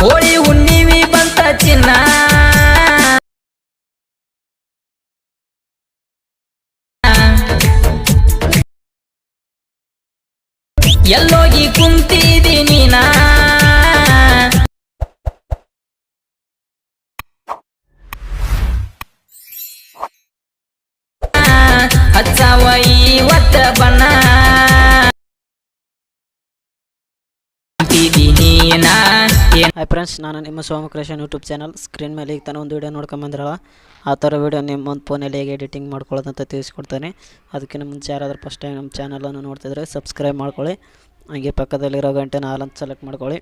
ಹೋಳಿ ಹುಣ್ಣಿವಿ ಬಂತ ಚಿನ್ನ. ಎಲ್ಲೋಗಿ ಕುಂತಿದ್ದೀನಿ ನಾ ಹಾಯ್ ಫ್ರೆಂಡ್ಸ್ ನಾನು ನಿಮ್ಮ ಸ್ವಾಮಿ ಯೂಟ್ಯೂಬ್ ಚಾನಲ್ ಸ್ಕ್ರೀನ್ ಮೇಲೆ ಈಗ ತಾನೇ ಒಂದು ವೀಡಿಯೋ ನೋಡ್ಕೊಂಬಂದಿರಲ್ಲ ಆ ಥರ ವೀಡಿಯೋ ನಿಮ್ಮ ಒಂದು ಫೋನಲ್ಲಿ ಹೇಗೆ ಎಡಿಟಿಂಗ್ ಮಾಡ್ಕೊಳ್ಳೋದಂತ ತಿಳಿಸ್ಕೊಡ್ತೇನೆ. ಅದಕ್ಕಿಂತ ಮುಂಚೆ ಯಾರಾದರೂ ಫಸ್ಟ್ ಟೈಮ್ ನಮ್ಮ ಚಾನಲನ್ನು ನೋಡ್ತಿದ್ರೆ ಸಬ್ಸ್ಕ್ರೈಬ್ ಮಾಡ್ಕೊಳ್ಳಿ. ಹಾಗೆ ಪಕ್ಕದಲ್ಲಿರೋ ಗಂಟೆ ನಾಲ್ಕು ಸೆಲೆಕ್ಟ್ ಮಾಡ್ಕೊಳ್ಳಿ.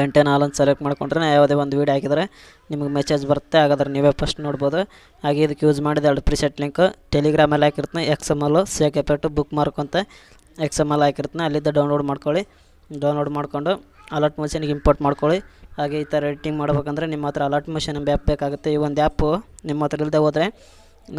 ಗಂಟೆ ನಾಲ್ಕು ಸೆಲೆಕ್ಟ್ ಮಾಡ್ಕೊಂಡ್ರೆ ಯಾವುದೇ ಒಂದು ವೀಡಿಯೋ ಹಾಕಿದರೆ ನಿಮಗೆ ಮೆಸೇಜ್ ಬರುತ್ತೆ. ಹಾಗಾದ್ರೆ ನೀವೇ ಫಸ್ಟ್ ನೋಡ್ಬೋದು. ಹಾಗೆ ಇದಕ್ಕೆ ಯೂಸ್ ಮಾಡಿದ ಎರಡು ಪ್ರಿಸೆಟ್ ಲಿಂಕ್ ಟೆಲಿಗ್ರಾಮಲ್ಲಿ ಹಾಕಿರ್ತೀನಿ X M L shake effect bookmark ಅಂತ ಎಕ್ಸ್ ಎಂ ಎಲ್ ಹಾಕಿರ್ತೀನಿ. ಅಲ್ಲಿದ್ದ ಡೌನ್ಲೋಡ್ ಮಾಡ್ಕೊಳ್ಳಿ. ಡೌನ್ಲೋಡ್ ಮಾಡ್ಕೊಂಡು ಅಲರ್ಟ್ ಮಷೀನಿಗೆ ಇಂಪೋರ್ಟ್ ಮಾಡ್ಕೊಳ್ಳಿ. ಹಾಗೆ ಈ ಥರ ಎಡಿಟಿಂಗ್ ಮಾಡ್ಬೇಕಂದ್ರೆ ನಿಮ್ಮ ಹತ್ರ ಅಲರ್ಟ್ ಮಷೀನ್ ಎಂಬ ಆ್ಯಪ್ ಬೇಕಾಗುತ್ತೆ. ಈ ಒಂದು ಆ್ಯಪು ನಿಮ್ಮ ಹತ್ರ ಇಲ್ಲದೆ ಹೋದರೆ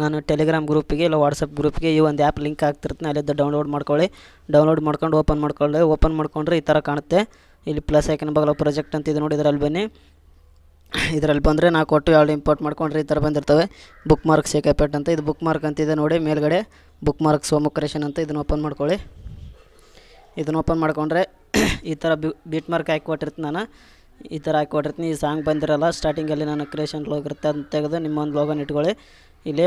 ನಾನು ಟೆಲಿಗ್ರಾಮ್ ಗ್ರೂಪಿಗೆ ಇಲ್ಲ ವಾಟ್ಸಪ್ ಗ್ರೂಪಿಗೆ ಈ ಒಂದು ಆ್ಯಪ್ ಲಿಂಕ್ ಹಾಕ್ತಿರ್ತೀನಿ. ಅಲ್ಲಿದ್ದು ಡೌನ್ಲೋಡ್ ಮಾಡ್ಕೊಳ್ಳಿ. ಡೌನ್ಲೋಡ್ ಮಾಡ್ಕೊಂಡು ಓಪನ್ ಮಾಡ್ಕೊಳ್ಳಿ. ಓಪನ್ ಮಾಡ್ಕೊಂಡ್ರೆ ಈ ಥರ ಕಾಣುತ್ತೆ. ಇಲ್ಲಿ ಪ್ಲಸ್ ಐಕನ್ ಬಗಲ ಪ್ರಾಜೆಕ್ಟ್ ಅಂತ ಇದು ನೋಡಿ ಇದರಲ್ಲಿ ಬನ್ನಿ. ಇದರಲ್ಲಿ ಬಂದರೆ ನಾ ಕೊಟ್ಟು ಎರಡು ಇಂಪೋರ್ಟ್ ಮಾಡ್ಕೊಂಡ್ರೆ ಈ ಥರ ಬಂದಿರ್ತವೆ. ಬುಕ್ ಮಾರ್ಕ್ ಸೇಕಪೇಟ್ ಅಂತ. ಇದು ಬುಕ್ ಮಾರ್ಕ್ ಅಂತಿದೆ ನೋಡಿ ಮೇಲ್ಗಡೆ. ಬುಕ್ ಮಾರ್ಕ್ ಸೋಮುಕ್ರೇಷನ್ ಅಂತ. ಇದನ್ನು ಓಪನ್ ಮಾಡ್ಕೊಳ್ಳಿ. ಇದನ್ನು ಓಪನ್ ಮಾಡ್ಕೊಂಡ್ರೆ ಈ ಥರ ಬೀಟ್ ಮಾರ್ಕ್ ಹಾಕಿ ಕೊಟ್ಟಿರ್ತೀನಿ ನಾನು. ಈ ಥರ ಹಾಕಿ ಕೊಟ್ಟಿರ್ತೀನಿ. ಈ ಸಾಂಗ್ ಬಂದಿರಲ್ಲ ಸ್ಟಾರ್ಟಿಂಗಲ್ಲಿ ನಾನು ಕ್ರಿಯೇಷನ್ ಲೋಗ್ ಇರುತ್ತೆ, ಅದನ್ನ ತೆಗೆದು ನಿಮ್ಮೊಂದು ಲೋಗನ್ ಇಟ್ಕೊಳ್ಳಿ. ಇಲ್ಲಿ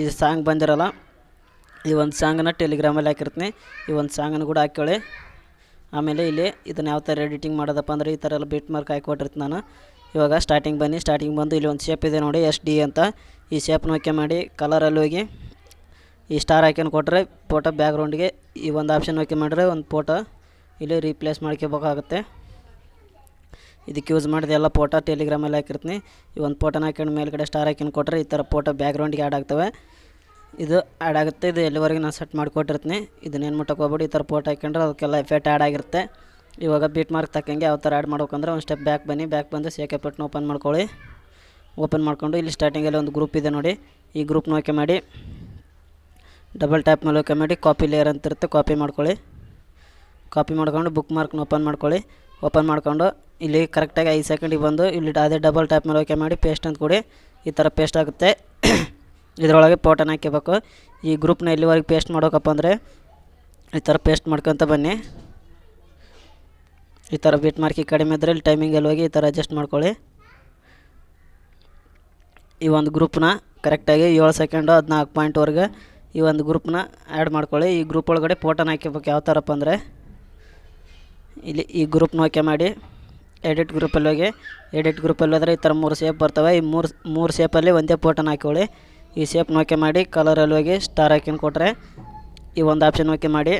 ಈ ಸಾಂಗ್ ಬಂದಿರಲ್ಲ, ಈ ಒಂದು ಸಾಂಗನ್ನ ಟೆಲಿಗ್ರಾಮಲ್ಲಿ ಹಾಕಿರ್ತೀನಿ. ಈ ಒಂದು ಸಾಂಗನ್ನು ಕೂಡ ಹಾಕ್ಕೊಳ್ಳಿ. ಆಮೇಲೆ ಇಲ್ಲಿ ಇದನ್ನು ಯಾವ ಥರ ಎಡಿಟಿಂಗ್ ಮಾಡೋದಪ್ಪ ಅಂದರೆ ಈ ಥರ ಎಲ್ಲ ಬೀಟ್ ಮಾರ್ಕ್ ಹಾಕಿ ಕೊಟ್ಟಿರ್ತೀನಿ ನಾನು. ಇವಾಗ ಸ್ಟಾರ್ಟಿಂಗ್ ಬನ್ನಿ ಸ್ಟಾರ್ಟಿಂಗ್ ಬಂದು ಇಲ್ಲಿ ಒಂದು ಶೇಪ್ ಇದೆ ನೋಡಿ ಎಸ್ ಡಿ ಅಂತ. ಈ ಶೇಪ್ನ ಓಕೆ ಮಾಡಿ ಕಲರಲ್ಲಿ ಹೋಗಿ ಈ ಸ್ಟಾರ್ ಹಾಕ್ಯನ್ ಕೊಟ್ಟರೆ ಫೋಟೋ ಬ್ಯಾಕ್ಗ್ರೌಂಡ್ಗೆ ಈ ಒಂದು ಆಪ್ಷನ್ ಓಕೆ ಮಾಡಿದ್ರೆ ಒಂದು ಫೋಟೋ ಇಲ್ಲಿ ರೀಪ್ಲೇಸ್ ಮಾಡ್ಕೋಬೇಕಾಗುತ್ತೆ. ಇದಕ್ಕೆ ಯೂಸ್ ಮಾಡಿದ ಎಲ್ಲ ಫೋಟೋ ಟೆಲಿಗ್ರಾಮಲ್ಲಿ ಹಾಕಿರ್ತೀನಿ. ಈ ಒಂದು ಫೋಟೋನ ಹಾಕೊಂಡು ಮೇಲ್ಗಡೆ ಸ್ಟಾರ್ ಹಾಕೊಂಡು ಕೊಟ್ಟರೆ ಈ ಥರ ಫೋಟೋ ಬ್ಯಾಕ್ಗ್ರೌಂಡ್ಗೆ ಆ್ಯಡ್ ಆಗ್ತವೆ. ಇದು ಆ್ಯಡ್ ಆಗುತ್ತೆ, ಇದು ಎಲ್ಲಿವರೆಗೆ ನಾನು ಸೆಟ್ ಮಾಡಿಕೊಟ್ಟಿರ್ತೀನಿ. ಇದನ್ನ ಏನು ಮುಟ್ಟಕ್ಕೆ ಹೋಗ್ಬಿಟ್ಟು ಈ ಥರ ಫೋಟೋ ಹಾಕೊಂಡ್ರೆ ಅದಕ್ಕೆಲ್ಲ ಎಫೆಕ್ಟ್ ಆ್ಯಡ್ ಆಗಿರುತ್ತೆ. ಇವಾಗ ಬೀಟ್ ಮಾರ್ಕ್ ತಕ್ಕಂಗೆ ಯಾವ ಥರ ಆ್ಯಡ್ ಮಾಡ್ಬೇಕಂದ್ರೆ ಒಂದು ಸ್ಟೆಪ್ ಬ್ಯಾಕ್ ಬನ್ನಿ ಬ್ಯಾಕ್ ಬಂದು ಸೇಕೆ ಪಟ್ಟನ ಓಪನ್ ಮಾಡ್ಕೊಳ್ಳಿ. ಓಪನ್ ಮಾಡಿಕೊಂಡು ಇಲ್ಲಿ ಸ್ಟಾರ್ಟಿಂಗಲ್ಲಿ ಒಂದು ಗ್ರೂಪ್ ಇದೆ ನೋಡಿ. ಈ ಗ್ರೂಪ್ನ ಓಕೆ ಮಾಡಿ ಡಬಲ್ ಟ್ಯಾಪ್ ಮೇಲೆ ಓಕೆ ಮಾಡಿ ಕಾಪಿ ಲೇಯರ್ ಅಂತಿರುತ್ತೆ ಕಾಪಿ ಮಾಡ್ಕೊಳ್ಳಿ. ಕಾಪಿ ಮಾಡ್ಕೊಂಡು ಬುಕ್ ಮಾರ್ಕ್ನ ಓಪನ್ ಮಾಡ್ಕೊಳ್ಳಿ. ಓಪನ್ ಮಾಡ್ಕೊಂಡು ಇಲ್ಲಿ ಕರೆಕ್ಟಾಗಿ ಐದು ಸೆಕೆಂಡಿಗೆ ಬಂದು ಇಲ್ಲಿ ಅದೇ ಡಬಲ್ ಟ್ಯಾಪ್ ಮೇಲೆ ಓಕೆ ಮಾಡಿ ಪೇಸ್ಟ್ ಅಂತ ಕೊಡಿ. ಈ ಥರ ಪೇಸ್ಟ್ ಆಗುತ್ತೆ. ಇದರೊಳಗೆ ಫೋಟೋನ ಹಾಕಿಬೇಕು ಈ ಗ್ರೂಪ್ನ ಇಲ್ಲಿವರೆಗೆ ಪೇಸ್ಟ್ ಮಾಡೋಕಪ್ಪ ಅಂದರೆ ಈ ಥರ ಪೇಸ್ಟ್ ಮಾಡ್ಕೊತ ಬನ್ನಿ. ಈ ಥರ ಬಿಟ್ ಮಾರ್ಕಿ ಕಡಿಮೆ ಇದ್ರೆ ಇಲ್ಲಿ ಟೈಮಿಂಗಲ್ಲಿ ಹೋಗಿ ಈ ಥರ ಅಡ್ಜಸ್ಟ್ ಮಾಡ್ಕೊಳ್ಳಿ. ಈ ಒಂದು ಗ್ರೂಪ್ನ ಕರೆಕ್ಟಾಗಿ ಏಳು ಸೆಕೆಂಡು ಹದಿನಾಲ್ಕು ಪಾಯಿಂಟ್ವರೆಗೆ ಈ ಒಂದು ಗ್ರೂಪ್ನ ಆ್ಯಡ್ ಮಾಡ್ಕೊಳ್ಳಿ. ಈ ಗ್ರೂಪ್ ಒಳಗಡೆ ಪೋಟನ್ ಹಾಕಿಬೇಕು ಯಾವ ಥರಪ್ಪ ಅಂದರೆ ಇಲ್ಲಿ ಈ ಗ್ರೂಪ್ನ ಓಕೆ ಮಾಡಿ ಎಡಿಟ್ ಗ್ರೂಪಲ್ಲಿ ಹೋಗಿ ಎಡಿಟ್ ಗ್ರೂಪಲ್ಲಿ ಹೋದರೆ ಈ ಥರ ಮೂರು ಸೇಪ್ ಬರ್ತವೆ. ಈ ಮೂರು ಮೂರು ಸೇಪಲ್ಲಿ ಒಂದೇ ಫೋಟೋನ ಹಾಕೊಳ್ಳಿ. ಈ ಶೇಪ್ನ ಓಕೆ ಮಾಡಿ ಕಲರಲ್ಲಿ ಹೋಗಿ ಸ್ಟಾರ್ ಹಾಕಿನ ಕೊಟ್ಟರೆ ಈ ಒಂದು ಆಪ್ಷನ್ ಓಕೆ ಮಾಡಿ.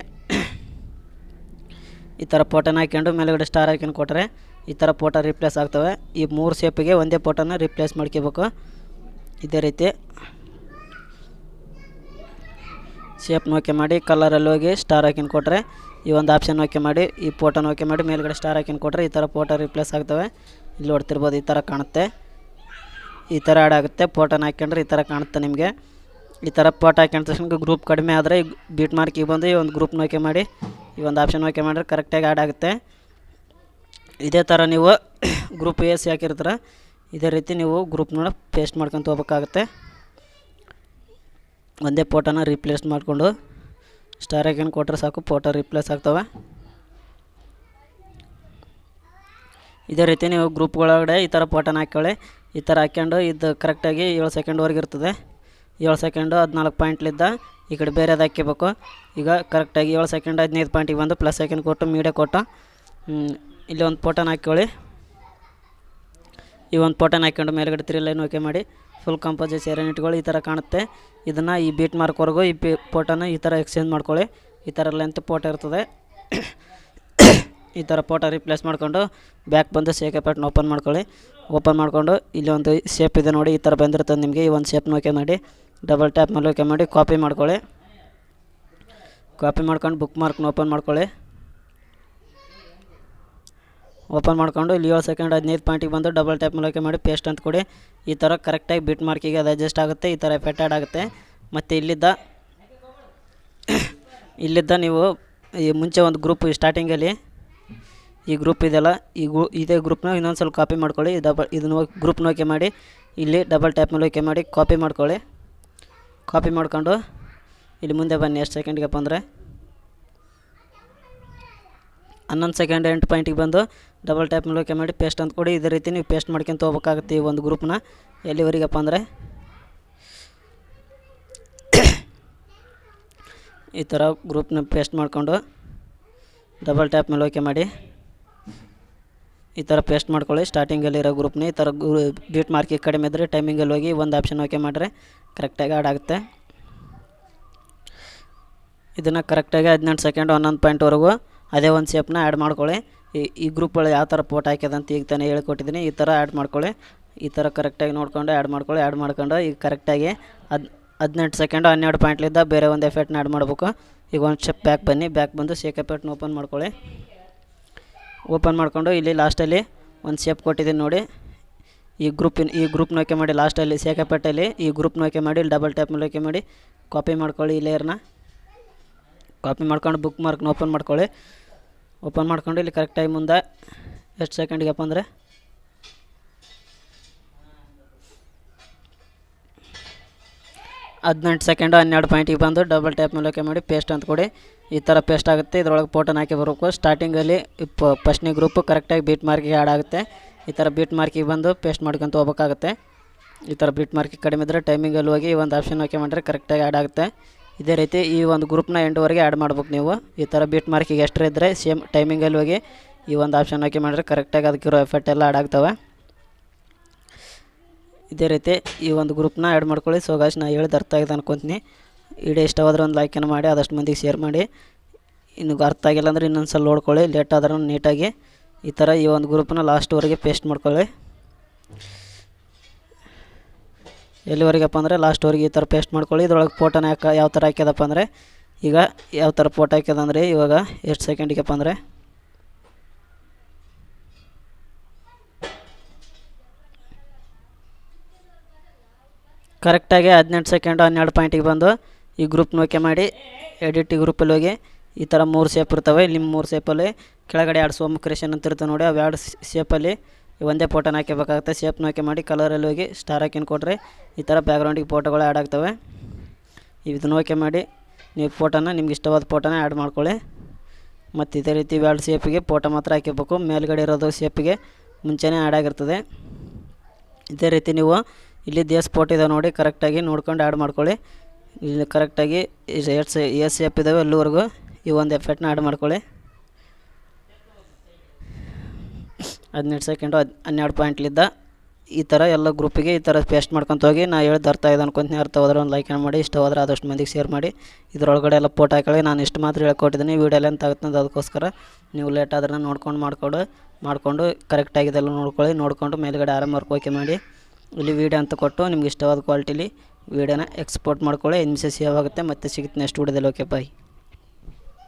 ಈ ಥರ ಫೋಟೋನ ಹಾಕ್ಕೊಂಡು ಮೇಲುಗಡೆ ಸ್ಟಾರ್ ಹಾಕಿನ ಕೊಟ್ಟರೆ ಈ ಥರ ಫೋಟೋ ರಿಪ್ಲೇಸ್ ಆಗ್ತವೆ. ಈ ಮೂರು ಸೇಪಿಗೆ ಒಂದೇ ಫೋಟೋನ ರಿಪ್ಲೇಸ್ ಮಾಡ್ಕೋಬೇಕು. ಇದೇ ರೀತಿ. ಶೇಪ್ನ ಓಕೆ ಮಾಡಿ ಕಲರಲ್ಲಿ ಹೋಗಿ ಸ್ಟಾರ್ ಹಾಕಿನ ಕೊಟ್ಟರೆ ಈ ಒಂದು ಆಪ್ಷನ್ ಓಕೆ ಮಾಡಿ, ಈ ಫೋಟೋನ ಓಕೆ ಮಾಡಿ, ಮೇಲ್ಗಡೆ ಸ್ಟಾರ್ ಹಾಕಿನ ಕೊಟ್ಟರೆ ಈ ಥರ ಫೋಟೋ ರಿಪ್ಲೇಸ್ ಆಗ್ತವೆ. ಇಲ್ಲಿ ನೋಡ್ತಿರ್ಬೋದು ಈ ಥರ ಕಾಣುತ್ತೆ. ಈ ಥರ ಆ್ಯಡ್ ಆಗುತ್ತೆ ಫೋಟೋನ ಹಾಕ್ಕೊಂಡ್ರೆ ಈ ಥರ ಕಾಣುತ್ತೆ ನಿಮಗೆ. ಈ ಥರ ಫೋಟೋ ಹಾಕ್ಯಂಡ ತಕ್ಷಣ ಗ್ರೂಪ್ ಕಡಿಮೆ ಆದರೆ ಬೀಟ್ ಮಾರ್ಕಿಗೆ ಬಂದು ಈ ಒಂದು ಗ್ರೂಪ್ನ ಓಕೆ ಮಾಡಿ, ಈ ಒಂದು ಆಪ್ಷನ್ ಓಕೆ ಮಾಡಿದ್ರೆ ಕರೆಕ್ಟಾಗಿ ಆ್ಯಡ್ ಆಗುತ್ತೆ. ಇದೇ ಥರ ನೀವು ಗ್ರೂಪ್ ಎ ಸಿ ಹಾಕಿರ್ತೀರ, ಇದೇ ರೀತಿ ನೀವು ಗ್ರೂಪ್ನ ಪೇಸ್ಟ್ ಮಾಡ್ಕೊಂತ ಹೋಗ್ಬೇಕಾಗುತ್ತೆ. ಒಂದೇ ಫೋಟೋನ ರೀಪ್ಲೇಸ್ ಮಾಡಿಕೊಂಡು. ಸ್ಟಾರ್ ಐಕನ್ ಕೊಟ್ಟರೆ ಸಾಕು ಫೋಟೋ ರಿಪ್ಲೇಸ್ ಆಗ್ತವೆ. ಇದೇ ರೀತಿ ನೀವು ಗ್ರೂಪ್ಗಳೊಳಗಡೆ ಈ ಥರ ಫೋಟೋನ ಹಾಕ್ಕೊಳ್ಳಿ ಈ ಥರ ಹಾಕ್ಕೊಂಡು ಇದು ಕರೆಕ್ಟಾಗಿ ಏಳು ಸೆಕೆಂಡ್ವರೆಗೆ ಇರ್ತದೆ. ಏಳು ಸೆಕೆಂಡು ಹದಿನಾಲ್ಕು ಪಾಯಿಂಟ್ಲಿದ್ದ ಈ ಕಡೆ ಬೇರೆದು ಹಾಕ್ಕೋಬೇಕು ಈಗ ಕರೆಕ್ಟಾಗಿ ಏಳು ಸೆಕೆಂಡ್ ಹದಿನೈದು ಪಾಯಿಂಟಿಗೆ ಬಂದು ಪ್ಲಸ್ ಸೆಕೆಂಡ್ ಕೊಟ್ಟು ಮೀಡಿಯಾ ಕೊಟ್ಟು ಇಲ್ಲಿ ಒಂದು ಫೋಟೋನ ಹಾಕ್ಕೊಳ್ಳಿ ಈ ಒಂದು ಫೋಟೋನ ಹಾಕ್ಕೊಂಡು ಮೇಲ್ಗಡೆ ತ್ರೀ ಲೈನ್ ಓಕೆ ಮಾಡಿ. ಫುಲ್ ಕಂಪೋಸೈಸ್ ಏರಿಯನ್ ಇಟ್ಕೊಳ್ಳಿ, ಈ ಥರ ಕಾಣುತ್ತೆ. ಇದನ್ನು ಈ ಬೀಟ್ ಮಾರ್ಕ್ವರೆಗೂ ಈ ಪಿ ಫೋಟೋನ ಈ ಥರ ಎಕ್ಸ್ಚೇಂಜ್ ಮಾಡ್ಕೊಳ್ಳಿ. ಈ ಥರ ಲೆಂತ್ ಫೋಟೋ ಇರ್ತದೆ. ಈ ಥರ ಫೋಟೋ ರಿಪ್ಲೇಸ್ ಮಾಡಿಕೊಂಡು ಬ್ಯಾಕ್ ಬಂದು ಸೇಕೆ ಪ್ಯಾಟ್ನ ಓಪನ್ ಮಾಡ್ಕೊಳ್ಳಿ. ಓಪನ್ ಮಾಡಿಕೊಂಡು ಇಲ್ಲಿ ಒಂದು ಶೇಪ್ ಇದೆ ನೋಡಿ, ಈ ಥರ ಬಂದಿರ್ತದೆ ನಿಮಗೆ. ಈ ಒಂದು ಶೇಪ್ನ ಓಕೆ ಮಾಡಿ ಡಬಲ್ ಟ್ಯಾಪ್ ಮೇಲೆ ಓಕೆ ಮಾಡಿ ಕಾಪಿ ಮಾಡ್ಕೊಳ್ಳಿ. ಕಾಪಿ ಮಾಡ್ಕೊಂಡು ಬುಕ್ ಮಾರ್ಕ್ನ ಓಪನ್ ಮಾಡ್ಕೊಳ್ಳಿ. ಓಪನ್ ಮಾಡ್ಕೊಂಡು ಇಲ್ಲಿ ಏಳು ಸೆಕೆಂಡ್ ಹದಿನೈದು ಪಾಯಿಂಟಿಗೆ ಬಂದು ಡಬಲ್ ಟ್ಯಾಪ್ ಮೂಲಕ ಮಾಡಿ ಪೇಸ್ಟ್ ಅಂತ ಕೊಡಿ. ಈ ಥರ ಕರೆಕ್ಟಾಗಿ ಬಿಟ್ ಮಾರ್ಕಿಗೆ ಅದು ಅಡ್ಜಸ್ಟ್ ಆಗುತ್ತೆ, ಈ ಥರ ಎಫೆಕ್ಟ್ ಆ್ಯಡ್ ಆಗುತ್ತೆ. ಮತ್ತು ಇಲ್ಲಿದ್ದ ಇಲ್ಲಿದ್ದ ನೀವು ಈ ಮುಂಚೆ ಒಂದು ಗ್ರೂಪ್ ಸ್ಟಾರ್ಟಿಂಗಲ್ಲಿ ಈ ಗ್ರೂಪ್ ಇದೆಲ್ಲ, ಈ ಗ್ರೂ ಇದೇ ಗ್ರೂಪ್ನ ಇನ್ನೊಂದು ಸ್ವಲ್ಪ ಕಾಪಿ ಮಾಡ್ಕೊಳ್ಳಿ. ಡಬಲ್ ಇದನ್ನು ಗ್ರೂಪ್ನ ಓಕೆ ಮಾಡಿ. ಇಲ್ಲಿ ಡಬಲ್ ಟ್ಯಾಪ್ ಮೇಲೆ ಓಕೆ ಮಾಡಿ ಕಾಪಿ ಮಾಡ್ಕೊಳ್ಳಿ. ಕಾಪಿ ಮಾಡಿಕೊಂಡು, ಇಲ್ಲಿ ಮುಂದೆ ಬನ್ನಿ, ಎಷ್ಟು ಸೆಕೆಂಡ್ಗೆ ಅಂದರೆ ಹನ್ನೊಂದು ಸೆಕೆಂಡ್ ಎಂಟು ಪಾಯಿಂಟಿಗೆ ಬಂದು ಡಬಲ್ ಟ್ಯಾಪ್ ಮೇಲೆ ಮಾಡಿ ಪೇಸ್ಟ್ ಅಂತ ಕೊಡಿ. ಇದೇ ರೀತಿ ನೀವು ಪೇಸ್ಟ್ ಮಾಡ್ಕೊಂತ ಹೋಗ್ಬೇಕಾಗುತ್ತೆ ಈ ಒಂದು ಗ್ರೂಪ್ನ ಎಲ್ಲಿವರೆಗಪ್ಪ ಅಂದರೆ? ಈ ಥರ ಗ್ರೂಪ್ನ ಪೇಸ್ಟ್ ಮಾಡಿಕೊಂಡು ಡಬಲ್ ಟ್ಯಾಪ್ ಮೇಲೆ ಓಕೆ ಮಾಡಿ ಈ ಥರ ಪೇಸ್ಟ್ ಮಾಡ್ಕೊಳ್ಳಿ. ಸ್ಟಾರ್ಟಿಂಗಲ್ಲಿರೋ ಗ್ರೂಪ್ನ ಈ ಥರ ಗ್ರೂ ಬೀಟ್ ಮಾರ್ಕಿಗೆ ಕಡಿಮೆ ಇದ್ದರೆ ಟೈಮಿಂಗಲ್ಲಿ ಹೋಗಿ ಒಂದು ಆಪ್ಷನ್ ಓಕೆ ಮಾಡಿದ್ರೆ ಕರೆಕ್ಟಾಗಿ ಆಡ್ ಆಗುತ್ತೆ. ಇದನ್ನು ಕರೆಕ್ಟಾಗಿ ಹದಿನೆಂಟು ಸೆಕೆಂಡ್ ಹನ್ನೊಂದು ಪಾಯಿಂಟ್ವರೆಗೂ ಅದೇ ಒಂದು ಶೇಪ್ನ ಆ್ಯಡ್ ಮಾಡ್ಕೊಳ್ಳಿ ಈ ಈ ಗ್ರೂಪ್ ಒಳಗೆ ಯಾವ ಥರ ಫೋಟೋ ಹಾಕ್ಯದಂತ ಈಗ ತಾನೇ ಹೇಳ್ಕೊಟ್ಟಿದ್ದೀನಿ ಈ ಥರ ಆ್ಯಡ್ ಮಾಡ್ಕೊಳ್ಳಿ ಈ ಥರ ಕರೆಕ್ಟಾಗಿ ನೋಡ್ಕೊಂಡು ಆ್ಯಡ್ ಮಾಡ್ಕೊಳ್ಳಿ ಆ್ಯಡ್ ಮಾಡ್ಕೊಂಡು ಈಗ ಕರೆಕ್ಟಾಗಿ ಅದು ಹದಿನೆಂಟು ಸೆಕೆಂಡು ಹನ್ನೆರಡು ಪಾಯಿಂಟ್ಲಿಂದ ಬೇರೆ ಒಂದು ಎಫೆಕ್ಟ್ನ ಆ್ಯಡ್ ಮಾಡಬೇಕು. ಈಗ ಒಂದು ಸ್ಟೆಪ್ ಬ್ಯಾಕ್ ಬನ್ನಿ. ಬ್ಯಾಕ್ ಬಂದು ಶೇಕ್ ಎಫೆಕ್ಟ್ನ ಓಪನ್ ಮಾಡ್ಕೊಳ್ಳಿ ಓಪನ್ ಮಾಡಿಕೊಂಡು ಇಲ್ಲಿ ಲಾಸ್ಟಲ್ಲಿ ಒಂದು ಶೇಪ್ ಕೊಟ್ಟಿದ್ದೀನಿ ನೋಡಿ. ಈ ಗ್ರೂಪಿನ ಈ ಗ್ರೂಪ್ನ ಓಕೆ ಮಾಡಿ ಲಾಸ್ಟಲ್ಲಿ ಶೇಕ್ ಎಫೆಕ್ಟಲ್ಲಿ ಈ ಗ್ರೂಪ್ನ ಓಕೆ ಮಾಡಿ ಡಬಲ್ ಟ್ಯಾಪ್ ಮೇಲೆ ಮಾಡಿ ಕಾಪಿ ಮಾಡ್ಕೊಳ್ಳಿ ಈ ಲೇಯರ್ನ ಕಾಪಿ ಮಾಡ್ಕೊಂಡು ಬುಕ್ ಮಾರ್ಕ್ನ ಓಪನ್ ಮಾಡ್ಕೊಳ್ಳಿ. ಓಪನ್ ಮಾಡ್ಕೊಂಡು ಇಲ್ಲಿ ಕರೆಕ್ಟ್ ಟೈಮ್ ಮುಂದೆ ಎಷ್ಟು ಸೆಕೆಂಡ್ಗಪ್ಪ ಅಂದರೆ? ಹದಿನೆಂಟು ಸೆಕೆಂಡು ಹನ್ನೆರಡು ಪಾಯಿಂಟಿಗೆ ಬಂದು ಡಬಲ್ ಟ್ಯಾಪ್ ಮೇಲೆ ಓಕೆ ಮಾಡಿ ಪೇಸ್ಟ್ ಅಂತ ಕೊಡಿ. ಈ ಥರ ಪೇಸ್ಟ್ ಆಗುತ್ತೆ. ಇದರೊಳಗೆ ಫೋಟೋನ ಹಾಕಿ ಬರಬೇಕು. ಸ್ಟಾರ್ಟಿಂಗಲ್ಲಿ ಫಸ್ಟ್ನೇ ಗ್ರೂಪು ಕರೆಕ್ಟಾಗಿ ಬೀಟ್ ಮಾರ್ಕಿಗೆ ಆ್ಯಡ್ ಆಗುತ್ತೆ. ಈ ಥರ ಬೀಟ್ ಮಾರ್ಕಿಗೆ ಬಂದು ಪೇಸ್ಟ್ ಮಾಡ್ಕೊಂತ ಹೋಗ್ಬೇಕಾಗುತ್ತೆ. ಈ ಥರ ಬೀಟ್ ಮಾರ್ಕಿಗೆ ಕಡಿಮೆ ಇದ್ದರೆ ಟೈಮಿಂಗಲ್ಲಿ ಹೋಗಿ ಒಂದು ಆಪ್ಷನ್ ಓಕೆ ಮಾಡಿದ್ರೆ ಕರೆಕ್ಟಾಗಿ ಆ್ಯಡ್ ಆಗುತ್ತೆ. ಇದೇ ರೀತಿ ಈ ಒಂದು ಗ್ರೂಪ್ನ ಎಂಟುವರೆಗೆ ಆ್ಯಡ್ ಮಾಡ್ಬೇಕು ನೀವು. ಈ ಥರ ಬೀಟ್ ಮಾರ್ಕಿಗೆ ಎಷ್ಟರ ಇದ್ದರೆ ಸೇಮ್ ಟೈಮಿಂಗಲ್ಲಿ ಹೋಗಿ ಈ ಒಂದು ಆಪ್ಷನ್ ಹಾಕಿ ಮಾಡಿದ್ರೆ ಕರೆಕ್ಟಾಗಿ ಅದಕ್ಕಿರೋ ಎಫೆಕ್ಟ್ ಎಲ್ಲ ಆ್ಯಡ್ ಆಗ್ತವೆ. ಇದೇ ರೀತಿ ಈ ಒಂದು ಗ್ರೂಪ್ನ ಆ್ಯಡ್ ಮಾಡ್ಕೊಳ್ಳಿ. ಸೊ ಗಾಯ್ಸ್ ನಾ ಹೇಳಿದ ಅರ್ಥ ಆಗಿದೆ ಅನ್ಕೊತೀನಿ. ವಿಡಿಯೋ ಇಷ್ಟವಾದ್ರೆ ಒಂದು ಲೈಕನ್ನು ಮಾಡಿ, ಆದಷ್ಟು ಮಂದಿಗೆ ಶೇರ್ ಮಾಡಿ. ಇನ್ನು ಅರ್ಥ ಆಗಿಲ್ಲ ಅಂದರೆ ಇನ್ನೊಂದು ಸಲ ನೋಡ್ಕೊಳ್ಳಿ. ಲೇಟ್ ಆದ್ರೂ ನೀಟಾಗಿ ಈ ಥರ ಈ ಒಂದು ಗ್ರೂಪ್ನ ಲಾಸ್ಟ್ವರೆಗೆ ಪೇಸ್ಟ್ ಮಾಡ್ಕೊಳ್ಳಿ. ಎಲ್ಲಿವರೆಗಪ್ಪ ಅಂದರೆ ಲಾಸ್ಟ್ವರೆಗೆ ಈ ಥರ ಪೇಸ್ಟ್ ಮಾಡ್ಕೊಳ್ಳಿ. ಇದ್ರೊಳಗೆ ಫೋಟೋನ ಯಾಕೆ ಯಾವ ಥರ ಹಾಕ್ಯದಪ್ಪ ಅಂದರೆ, ಈಗ ಯಾವ ಥರ ಫೋಟೋ ಹಾಕ್ಯದ ಅಂದರೆ ಇವಾಗ ಎಷ್ಟು ಸೆಕೆಂಡಿಗೆಪ್ಪ ಅಂದರೆ. ಕರೆಕ್ಟಾಗಿ ಹದಿನೆಂಟು ಸೆಕೆಂಡು ಹನ್ನೆರಡು ಪಾಯಿಂಟಿಗೆ ಬಂದು ಈ ಗ್ರೂಪ್ನ ಓಕೆ ಮಾಡಿ ಎಡಿಟ್ ಗ್ರೂಪಲ್ಲಿ ಹೋಗಿ, ಈ ಥರ ಮೂರು ಸೇಪ್ ಇರ್ತವೆ. ಇಲ್ಲಿ ಮೂರು ಸೇಪಲ್ಲಿ ಕೆಳಗಡೆ ಎರಡು ಸೋಮ್ ಕ್ರಿಯೇಷನ್ ಅಂತ ಇರ್ತವೆ ನೋಡಿ, ಅವು ಎರಡು ಶೇಪಲ್ಲಿ ಒಂದೇ ಫೋಟೋನ ಹಾಕಬೇಕಾಗುತ್ತೆ ಶೇಪ್ನ ಹಾಕಿ ಮಾಡಿ ಕಲರಲ್ಲಿ ಹೋಗಿ ಸ್ಟಾರ್ ಹಾಕಿನ ಕೊಟ್ಟರೆ ಈ ಥರ ಬ್ಯಾಕ್ಗ್ರೌಂಡಿಗೆ ಫೋಟೋಗಳು ಆ್ಯಡ್ ಆಗ್ತವೆ. ಇದನ್ನು ಓಕೆ ಮಾಡಿ ನೀವು ಫೋಟೋನ ನಿಮ್ಗೆ ಇಷ್ಟವಾದ ಫೋಟೋನ ಆ್ಯಡ್ ಮಾಡ್ಕೊಳ್ಳಿ. ಮತ್ತು ಇದೇ ರೀತಿ ಎರಡು ಶೇಪಿಗೆ ಫೋಟೋ ಮಾತ್ರ ಹಾಕಿಬೇಕು ಮೇಲ್ಗಡೆ ಇರೋದು ಶೇಪಿಗೆ ಮುಂಚೆನೇ ಆ್ಯಡ್ ಆಗಿರ್ತದೆ. ಇದೇ ರೀತಿ ನೀವು ಇಲ್ಲಿ ದೇಸ್ ಫೋಟೋ ಇದಾವೆ ನೋಡಿ ಕರೆಕ್ಟಾಗಿ ನೋಡ್ಕೊಂಡು ಆ್ಯಡ್ ಮಾಡ್ಕೊಳ್ಳಿ. ಇಲ್ಲಿ ಕರೆಕ್ಟಾಗಿ ಎಷ್ಟು ಸೇ ಎಷ್ಟು ಶೇಪ್ ಇದ್ದಾವೆ ಅಲ್ಲಿವರೆಗೂ. ಈ ಒಂದು ಎಫೆಕ್ಟ್ನ ಆ್ಯಡ್ ಮಾಡ್ಕೊಳ್ಳಿ. ಹದಿನೆಂಟು ಸೆಕೆಂಡು ಹದ್, ಹನ್ನೆರಡು ಪಾಯಿಂಟ್ಲಿದ್ದ ಈ ಥರ ಎಲ್ಲ ಗ್ರೂಪಿಗೆ ಈ ಥರ ಪೇಸ್ಟ್ ಮಾಡ್ಕೊಂತ ಹೋಗಿ, ನಾ ಹೇಳಿದ ಅರ್ಥ ಇದೆ ಅನ್ಕೊಂತೀನಿ. ಅರ್ಥ ಹೋದ್ರೆ ಒಂದು ಲೈಕ್ ಮಾಡಿ, ಇಷ್ಟ ಹೋದ್ರೆ ಆದಷ್ಟು ಮಂದಿಗೆ ಶೇರ್ ಮಾಡಿ. ಇದರೊಳಗಡೆ ಎಲ್ಲ ಫೋಟೋ ಹಾಕೊಳ್ಳಿ. ನಾನು ಇಷ್ಟು ಮಾತ್ರ ಹೇಳ್ಕೊಟ್ಟಿದ್ದೀನಿ ವೀಡಿಯೋ ಲೆಂತ್ ಆಗುತ್ತೆ ಅದಕ್ಕೋಸ್ಕರ ನೀವು ಲೇಟ್ ಆದ್ರೆ ನೋಡ್ಕೊಂಡು ಮಾಡ್ಕೊಂಡು, ಮಾಡಿಕೊಂಡು ಕರೆಕ್ಟಾಗಿದೆಲ್ಲ ನೋಡ್ಕೊಳ್ಳಿ. ನೋಡಿಕೊಂಡು ಮೇಲ್ಗಡೆ ಆರಾಮ್ ವರ್ಕ್ ಓಕೆ ಮಾಡಿ. ಇಲ್ಲಿ ವೀಡಿಯೋ ಅಂತ ಕೊಟ್ಟು ನಿಮ್ಗೆ ಇಷ್ಟವಾದ ಕ್ವಾಲಿಟಿಲಿ ವೀಡಿಯೋನ ಎಕ್ಸ್ಪೋರ್ಟ್ ಮಾಡ್ಕೊಳ್ಳಿ. ಎನ್ ಸಿ ಆಗುತ್ತೆ ಮತ್ತೆ ಸಿಗುತ್ತೆ ನೆಕ್ಸ್ಟ್ ವೀಡಿಯೋದಲ್ಲಿ ಓಕೆ ಬಾಯ್